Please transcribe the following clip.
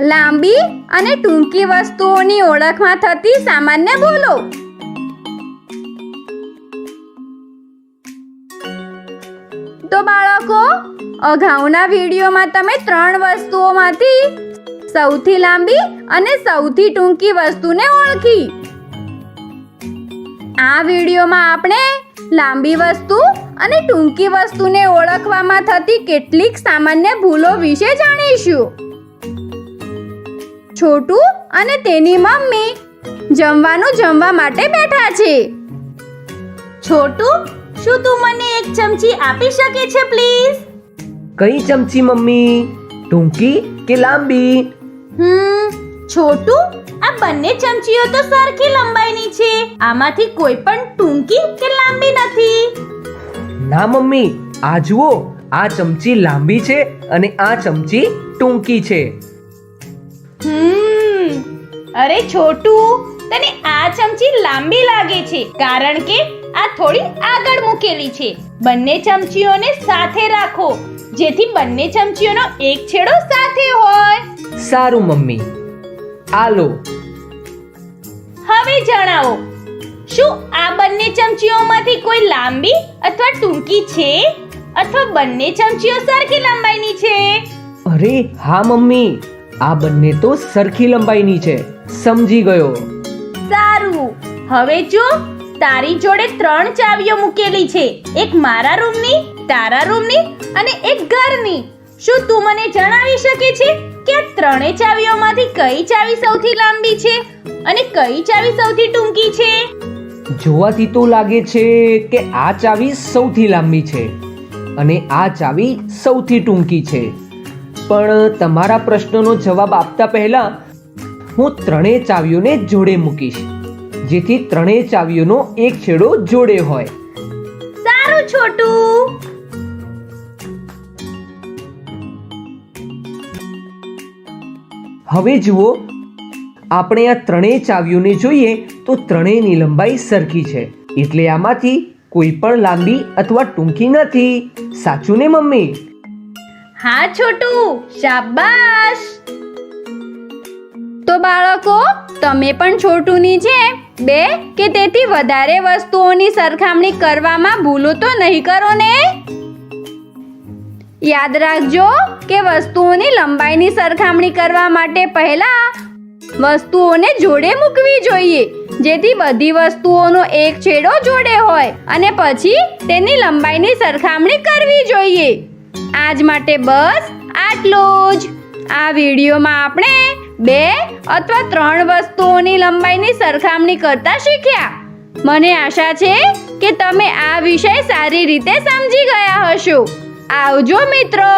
લાંબી અને ટૂંકી વસ્તુઓની ઓળખમાં થતી સામાન્ય ભૂલો. તો બાળકો, અગાઉના વિડીયોમાં તમે ત્રણ વસ્તુઓમાંથી સૌથી લાંબી અને સૌથી ટૂંકી વસ્તુને ઓળખી. આ વિડીયોમાં આપણે લાંબી વસ્તુ અને ટૂંકી વસ્તુને ઓળખવામાં થતી કેટલીક સામાન્ય ભૂલો વિશે જાણીશું. છોટું અને તેની મમ્મી જમવાનું જમવા માટે બેઠા છે. છોટું શું તું મને એક ચમચી આપી શકે છે પ્લીઝ? કઈ ચમચી મમ્મી? ટૂંકી કે લાંબી? હમ છોટું આ બંને ચમચીઓ તો સરખી લંબાઈની છે. આમાંથી કોઈ પણ ટૂંકી કે લાંબી નથી. ના મમ્મી. આ જુઓ આ ચમચી લાંબી છે અને આ ચમચી ટૂંકી છે. હમ. અરે છોટું તને આ ચમચી લાંબી લાગે છે કારણ કે આ થોડી આગળ મૂકેલી છે. બંને ચમચીઓને સાથે રાખો જેથી બંને ચમચીઓનો એક છેડો સાથે હોય. સારું મમ્મી. આ લો હવે જણાવો શું આ બંને ચમચીઓમાંથી કોઈ લાંબી અથવા ટૂંકી છે? અથવા બંને ચમચીઓ સરખી લંબાઈની છે? અરે હા મમ્મી. આ બંને તો સરખી લંબાઈની છે. સમજી ગયો. સારું. હવે જો તારી જોડે ત્રણ ચાવીઓ મૂકેલી છે. એક મારા રૂમની તારા રૂમની અને એક ઘરની. શું તું મને જણાવી શકે છે કે આ ત્રણેય ચાવીઓમાંથી કઈ ચાવી સૌથી લાંબી છે અને કઈ ચાવી સૌથી ટૂંકી છે? જોવાથી તો લાગે છે કે આ ચાવી સૌથી લાંબી છે અને આ ચાવી સૌથી ટૂંકી છે. પણ તમારા પ્રશ્નનો જવાબ આપતા પહેલા હું ત્રણેય ચાવીઓને જોડે મૂકીશ. જેથી ત્રણેય ચાવીઓનો એક છેડો જોડે હોય. સારું છોટું. હવે જુઓ આપણે આ ત્રણેય ચાવીઓને જોઈએ તો ત્રણેયની લંબાઈ સરખી છે. એટલે આમાંથી કોઈ પણ લાંબી અથવા ટૂંકી નથી. સાચું ને મમ્મી? હા, છોટું, શાબાશ. તો બાળકો, તમે પણ છોટુની જેમ બે કે તેથી વધારે વસ્તુઓની સરખામણી કરવામાં ભૂલો તો નહીં કરો ને? યાદ રાખજો કે વસ્તુઓની લંબાઈની સરખામણી કરવા માટે પહેલા વસ્તુઓને જોડે મૂકવી જોઈએ. જેથી બધી વસ્તુઓનો એક છેડો જોડે હોય અને પછી તેની લંબાઈની સરખામણી કરવી જોઈએ. આજ માટે બસ આટલું જ. આ વિડીયોમાં આપણે બે અથવા ત્રણ વસ્તુઓની લંબાઈની સરખામણી કરતા શીખ્યા. મને આશા છે કે તમે આ વિષય સારી રીતે સમજી ગયા હશો. આવજો મિત્રો.